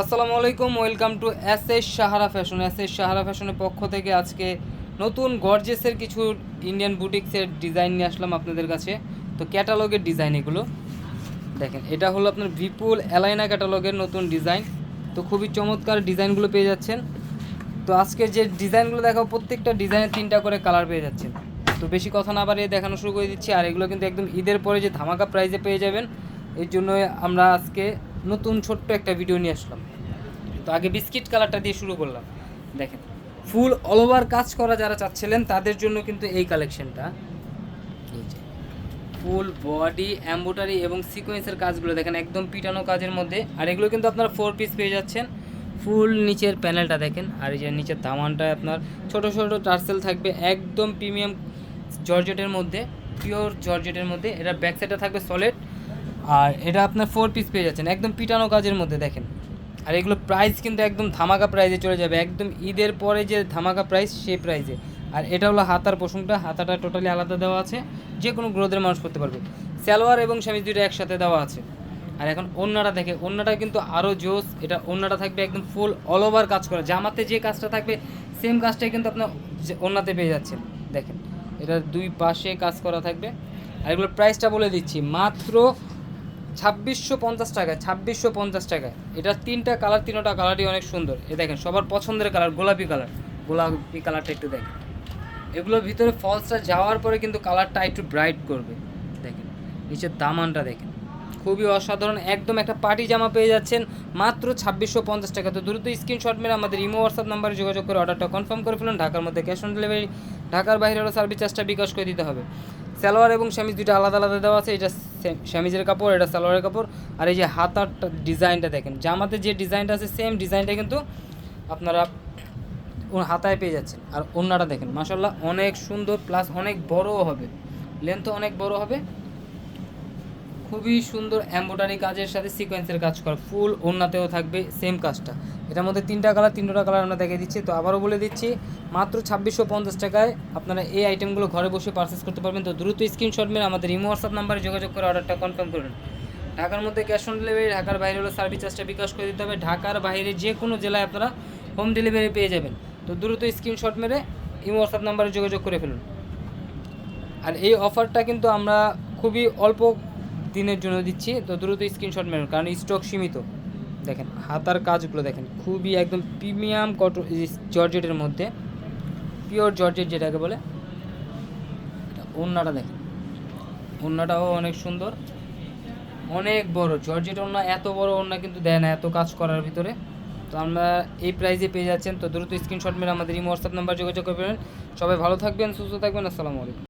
আসসালামু আলাইকুম, welcome to S S Sahara fashion. S S Sahara ফ্যাশনের পক্ষ থেকে আজকে নতুন গর্জেসের কিছু ইন্ডিয়ান বুটিক্সের ডিজাইন নিয়ে আসলাম আপনাদের কাছে। তো ক্যাটালগের ডিজাইন এগুলো। দেখেন, এটা হলো আপনার বিপুল অ্যালাইনা ক্যাটালগের নতুন ডিজাইন। তো খুবই চমৎকার ডিজাইনগুলো পেয়ে যাচ্ছেন। তো আজকে যে ডিজাইনগুলো দেখাবো, প্রত্যেকটা ডিজাইনে তিনটা করে কালার পেয়ে যাচ্ছেন। তো বেশি কথা না বাড়িয়ে দেখানো শুরু করে দিচ্ছি। আর এগুলো কিন্তু একদম ঈদের পরে যে ধামাকা প্রাইজে পেয়ে যাবেন, এর জন্য আমরা আজকে নতুন ছোট্ট একটা ভিডিও নিয়ে আসলাম। তো আগে বিস্কিট কালারটা দিয়ে শুরু করলাম। দেখেন ফুল অল ওভার কাজ করা যারা চাচ্ছিলেন, তাদের জন্য কিন্তু এই কালেকশনটা ফুল বডি অ্যাম্বোটারি এবং সিকোয়েন্সের কাজগুলো দেখেন, একদম পিটানো কাজের মধ্যে। আর এগুলো কিন্তু আপনার ফোর পিস পেয়ে যাচ্ছেন। ফুল নিচের প্যানেলটা দেখেন, আর এই যে নিচের দামানটায় আপনার ছোট ছোট টার্সেল থাকবে একদম প্রিমিয়াম জর্জেটের মধ্যে পিওর জর্জেটের মধ্যে। এটা ব্যাক সাইডটা থাকবে সলিড আর এটা আপনার ফোর পিস পেয়ে যাচ্ছেন, একদম পিটানো কাজের মধ্যে দেখেন। আর এগুলো প্রাইস কিন্তু একদম ধামাকা প্রাইজে চলে যাবে, একদম ঈদের পরে যে ধামাকা প্রাইস সেই প্রাইজে আর এটা হলো হাতার পোষণটা হাতাটা টোটালি আলাদা দেওয়া আছে, যে কোনো গ্রোদের মানুষ করতে পারবে। সালোয়ার এবং স্বামী দুইটা একসাথে দেওয়া আছে। আর এখন অন্যটা দেখে অন্যটা কিন্তু আরও জোস, এটা অন্যটা থাকবে একদম ফুল অল ওভার কাজ করা। জামাতে যে কাজটা থাকবে সেম কাজটাই কিন্তু আপনার অন্যতে পেয়ে যাচ্ছেন, দেখেন। এটা দুই পাশে কাজ করা থাকবে। আর এগুলোর প্রাইসটা বলে দিচ্ছি, মাত্র ছাব্বিশশো পঞ্চাশ টাকায়, ছাব্বিশশো পঞ্চাশ টাকায়। এটা তিনটা কালার, তিনটা কালারই অনেক সুন্দর। এ দেখেন, সবার পছন্দের কালার, গোলাপি কালার। গোলাপি কালারটা একটু দেখেন। এগুলোর ভিতরে ফলসটা যাওয়ার পরে কিন্তু কালারটা একটু ব্রাইট করবে। দেখেন, নিচের দামানটা দেখেন। খুবই অসাধারণ, একদম একটা পার্টি জামা পেয়ে যাচ্ছেন। মাত্র ছাব্বিশশো পঞ্চাশ টাকা। তো দ্রুত স্ক্রিনশট মেরে আমাদের ইমো হোয়াটসঅ্যাপ নাম্বারে যোগাযোগ করে অর্ডারটা কনফার্ম করে ফেলুন। ঢাকার মধ্যে ক্যাশ অন ডেলিভারি ঢাকার বাইরে হলো সার্ভিস চার্জটা বিকাশ করে দিতে হবে। সালোয়ার এবং স্যামিজ দুটো আলাদা আলাদা দেওয়া আছে। এটা স্যামিজের কাপড়, এটা সালোয়ারের কাপড়। আর এই যে হাতার ডিজাইনটা দেখেন, জামাতে যে ডিজাইনটা আছে সেম ডিজাইনটা কিন্তু আপনারা হাতায় পেয়ে যাচ্ছেন। আর অন্যটা দেখেন মাসাল্লাহ অনেক সুন্দর প্লাস অনেক বড়ও হবে। লেন্থও অনেক বড় হবে। খুবই সুন্দর এম্ব্রয়ডারি কাজের সাথে সিকোয়েন্সের কাজ করা। ফুল ওন্নাতেও থাকবে সেম কাজটা। এটার মধ্যে তিনটা কালার তিনটা কালার আমরা দেখিয়ে দিচ্ছি। তো আবারও বলে দিচ্ছি, মাত্র ছাব্বিশশো পঞ্চাশ টাকায় আপনারা এই আইটেমগুলো ঘরে বসে পারচেস করতে পারবেন। তো দ্রুত স্ক্রিনশট মেরে আমাদের ইমো হোয়াটসঅ্যাপ নাম্বারে যোগাযোগ করে অর্ডারটা কনফার্ম করুন ঢাকার মধ্যে ক্যাশ অন ডেলিভারি ঢাকার বাইরে হলো সার্ভিস চার্জটা বিকাশ করে দিতে হবে। ঢাকার বাইরে যে কোনো জেলায় আপনারা হোম ডেলিভারি পেয়ে যাবেন। তো দ্রুত স্ক্রিনশট মেরে ইমো হোয়াটসঅ্যাপ নাম্বারে যোগাযোগ করে ফেলুন। আর এই অফারটা কিন্তু আমরা খুবই অল্প দিনের জন্য দিচ্ছি, তো দ্রুত স্ক্রিনশট মেরুন কারণ স্টক সীমিত। দেখেন, হাতার কাজগুলো দেখেন, খুবই একদম প্রিমিয়াম কট জর্জেটের মধ্যে পিওর জর্জেট যেটাকে বলে ওন্নাটা দেখেন ওন্নাটাও অনেক সুন্দর, অনেক বড় জর্জেট ওন্না এত বড় ওন্না কিন্তু দেয় না, এত কাজ করার ভিতরে। তো আমরা এই প্রাইজে পেয়ে যাচ্ছেন, তো দ্রুত স্ক্রিনশট মেরে আমাদের এই হোয়াটসঅ্যাপ নাম্বার যোগাযোগ করবেন। সবাই ভালো থাকবেন, সুস্থ থাকবেন, আসসালামু আলাইকুম।